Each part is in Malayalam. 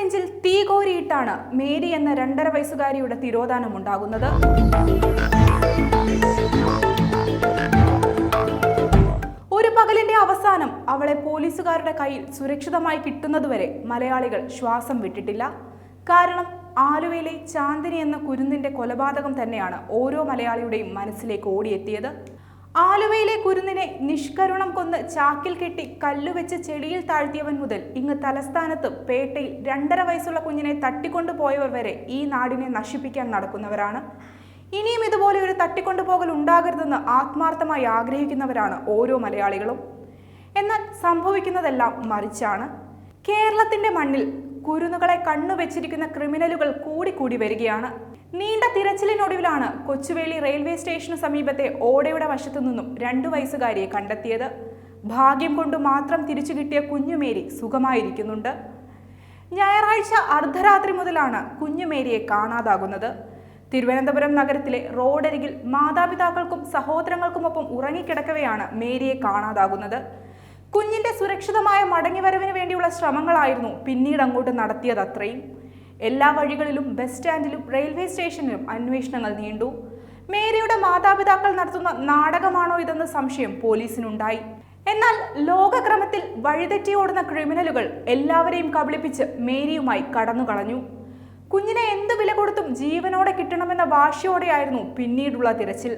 നെഞ്ചിൽ തീ കോരിയിട്ടാണ് മേരി എന്ന രണ്ടര വയസ്സുകാരിയുടെ തിരോധാനം ഉണ്ടാകുന്നത്. ഒരു പകലിന്റെ അവസാനം അവളെ പോലീസുകാരുടെ കയ്യിൽ സുരക്ഷിതമായി കിട്ടുന്നതുവരെ മലയാളികൾ ശ്വാസം വിട്ടിട്ടില്ല. കാരണം ആലുവയിലെ ചാന്ദിനി എന്ന കുരുന്നിന്റെ കൊലപാതകം തന്നെയാണ് ഓരോ മലയാളിയുടെയും മനസ്സിലേക്ക് ഓടിയെത്തിയത്. ആലുവയിലെ കുരുന്നിനെ നിഷ്കരുണം കൊന്ന് ചാക്കിൽ കെട്ടി കല്ലുവെച്ച് ചെടിയിൽ താഴ്ത്തിയവൻ മുതൽ ഇങ്ങ് തലസ്ഥാനത്ത് പേട്ടയിൽ രണ്ടര വയസ്സുള്ള കുഞ്ഞിനെ തട്ടിക്കൊണ്ടുപോയവർ വരെ ഈ നാടിനെ നശിപ്പിക്കാൻ നടക്കുന്നവരാണ്. ഇനിയും ഇതുപോലെ ഒരു തട്ടിക്കൊണ്ടുപോകൽ ഉണ്ടാകരുതെന്ന് ആത്മാർത്ഥമായി ആഗ്രഹിക്കുന്നവരാണ് ഓരോ മലയാളികളും. എന്നാൽ സംഭവിക്കുന്നതെല്ലാം മറിച്ചാണ്. കേരളത്തിന്റെ മണ്ണിൽ കുരുന്നുകളെ കണ്ണുവെച്ചിരിക്കുന്ന ക്രിമിനലുകൾ കൂടിക്കൂടി വരികയാണ്. നീണ്ട തിരച്ചിലിനൊടുവിലാണ് കൊച്ചുവേളി റെയിൽവേ സ്റ്റേഷന് സമീപത്തെ ഓടയുടെ വശത്തു നിന്നും രണ്ടു വയസ്സുകാരിയെ കണ്ടെത്തിയത്. ഭാഗ്യം കൊണ്ട് മാത്രം തിരിച്ചു കിട്ടിയ കുഞ്ഞുമേരി സുഖമായിരിക്കുന്നുണ്ട്. ഞായറാഴ്ച അർദ്ധരാത്രി മുതലാണ് കുഞ്ഞുമേരിയെ കാണാതാകുന്നത്. തിരുവനന്തപുരം നഗരത്തിലെ റോഡരികിൽ മാതാപിതാക്കൾക്കും സഹോദരങ്ങൾക്കുമൊപ്പം ഉറങ്ങിക്കിടക്കവെയാണ് മേരിയെ കാണാതാകുന്നത്. കുഞ്ഞിന്റെ സുരക്ഷിതമായ മടങ്ങിവരവിന് വേണ്ടിയുള്ള ശ്രമങ്ങളായിരുന്നു പിന്നീട് അങ്ങോട്ട് നടത്തിയത് അത്രയും എല്ലാ വഴികളിലും ബസ് സ്റ്റാൻഡിലും റെയിൽവേ സ്റ്റേഷനിലും അന്വേഷണങ്ങൾ നീണ്ടു. മേരിയുടെ മാതാപിതാക്കൾ നടത്തുന്ന നാടകമാണോ ഇതെന്ന സംശയം പോലീസിനുണ്ടായി. എന്നാൽ ലോകക്രമത്തിൽ വഴിതെറ്റി ഓടുന്ന ക്രിമിനലുകൾ എല്ലാവരെയും കബളിപ്പിച്ച് മേരിയുമായി കടന്നു കളഞ്ഞു കുഞ്ഞിനെ എന്ത് വില കൊടുത്തും ജീവനോടെ കിട്ടണമെന്ന വാശിയോടെയായിരുന്നു പിന്നീടുള്ള തിരച്ചിൽ.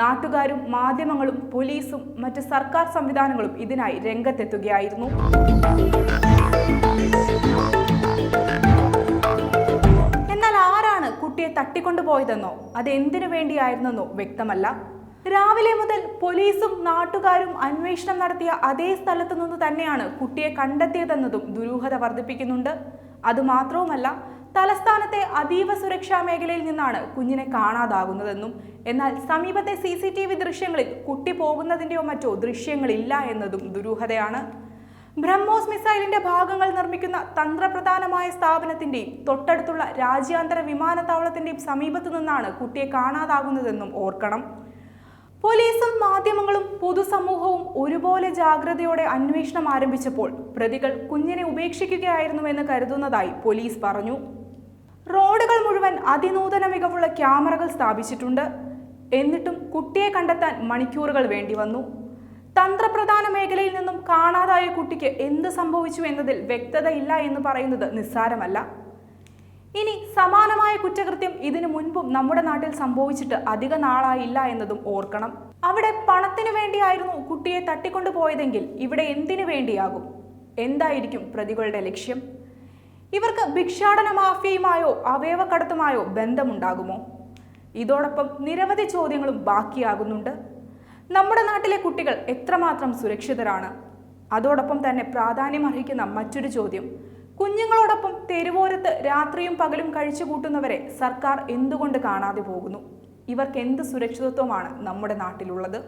നാട്ടുകാരും മാധ്യമങ്ങളും പോലീസും മറ്റ് സർക്കാർ സംവിധാനങ്ങളും ഇതിനായി രംഗത്തെത്തുകയായിരുന്നു. കുട്ടിയെ തട്ടിക്കൊണ്ടുപോയതെന്നോ അത് എന്തിനു വേണ്ടിയായിരുന്നെന്നോ വ്യക്തമല്ല. രാവിലെ മുതൽ പോലീസും നാട്ടുകാരും അന്വേഷണം നടത്തിയ അതേ സ്ഥലത്തു നിന്ന് തന്നെയാണ് കുട്ടിയെ കണ്ടെത്തിയതെന്നതും ദുരൂഹത വർദ്ധിപ്പിക്കുന്നുണ്ട്. അതുമാത്രവുമല്ല തലസ്ഥാനത്തെ അതീവ സുരക്ഷാ മേഖലയിൽ നിന്നാണ് കുഞ്ഞിനെ കാണാതാകുന്നതെന്നും എന്നാൽ സമീപത്തെ സി സി ടി വി ദൃശ്യങ്ങളിൽ കുട്ടി പോകുന്നതിന്റെയോ മറ്റോ ദൃശ്യങ്ങളില്ല എന്നതും ദുരൂഹതയാണ്. ബ്രഹ്മോസ് മിസൈലിന്റെ ഭാഗങ്ങൾ നിർമ്മിക്കുന്ന തന്ത്രപ്രധാനമായ സ്ഥാപനത്തിന്റെയും തൊട്ടടുത്തുള്ള രാജ്യാന്തര വിമാനത്താവളത്തിന്റെയും സമീപത്തു നിന്നാണ് കുട്ടിയെ കാണാതാകുന്നതെന്നും ഓർക്കണം. പോലീസും മാധ്യമങ്ങളും പൊതുസമൂഹവും ഒരുപോലെ ജാഗ്രതയോടെ അന്വേഷണം ആരംഭിച്ചപ്പോൾ പ്രതികൾ കുഞ്ഞിനെ ഉപേക്ഷിക്കുകയായിരുന്നുവെന്ന് കരുതുന്നതായി പോലീസ് പറഞ്ഞു. റോഡുകൾ മുഴുവൻ അതിനൂതന മികവുള്ള ക്യാമറകൾ സ്ഥാപിച്ചിട്ടുണ്ട്. എന്നിട്ടും കുട്ടിയെ കണ്ടെത്താൻ മണിക്കൂറുകൾ വേണ്ടി വന്നു. തന്ത്രപ്രധാന മേഖലയിൽ നിന്നും കാണാതായ കുട്ടിക്ക് എന്ത് സംഭവിച്ചു എന്നതിൽ വ്യക്തതയില്ല എന്ന് പറയുന്നത് നിസ്സാരമല്ല. ഇനി സമാനമായ കുറ്റകൃത്യം ഇതിനു മുൻപും നമ്മുടെ നാട്ടിൽ സംഭവിച്ചിട്ട് അധിക നാളായില്ല എന്നതും ഓർക്കണം. അവിടെ പണത്തിനു വേണ്ടിയായിരുന്നു കുട്ടിയെ തട്ടിക്കൊണ്ടുപോയതെങ്കിൽ ഇവിടെ എന്തിനു വേണ്ടിയാകും? എന്തായിരിക്കും പ്രതികളുടെ ലക്ഷ്യം? ഇവർക്ക് ഭിക്ഷാടന മാഫിയയുമായോ അവയവക്കടത്തുമായോ ബന്ധമുണ്ടാകുമോ? ഇതോടൊപ്പം നിരവധി ചോദ്യങ്ങളും ബാക്കിയാകുന്നുണ്ട്. നമ്മുടെ നാട്ടിലെ കുട്ടികൾ എത്രമാത്രം സുരക്ഷിതരാണ്? അതോടൊപ്പം തന്നെ പ്രാധാന്യം അർഹിക്കുന്ന മറ്റൊരു ചോദ്യം. കുഞ്ഞുങ്ങളോടൊപ്പം തെരുവോരത്ത് രാത്രിയും പകലും കഴിച്ചു കൂട്ടുന്നവരെ സർക്കാർ എന്തുകൊണ്ട് കാണാതെ പോകുന്നു? ഇവർക്ക് എന്ത് സുരക്ഷിതത്വമാണ് നമ്മുടെ നാട്ടിലുള്ളത്?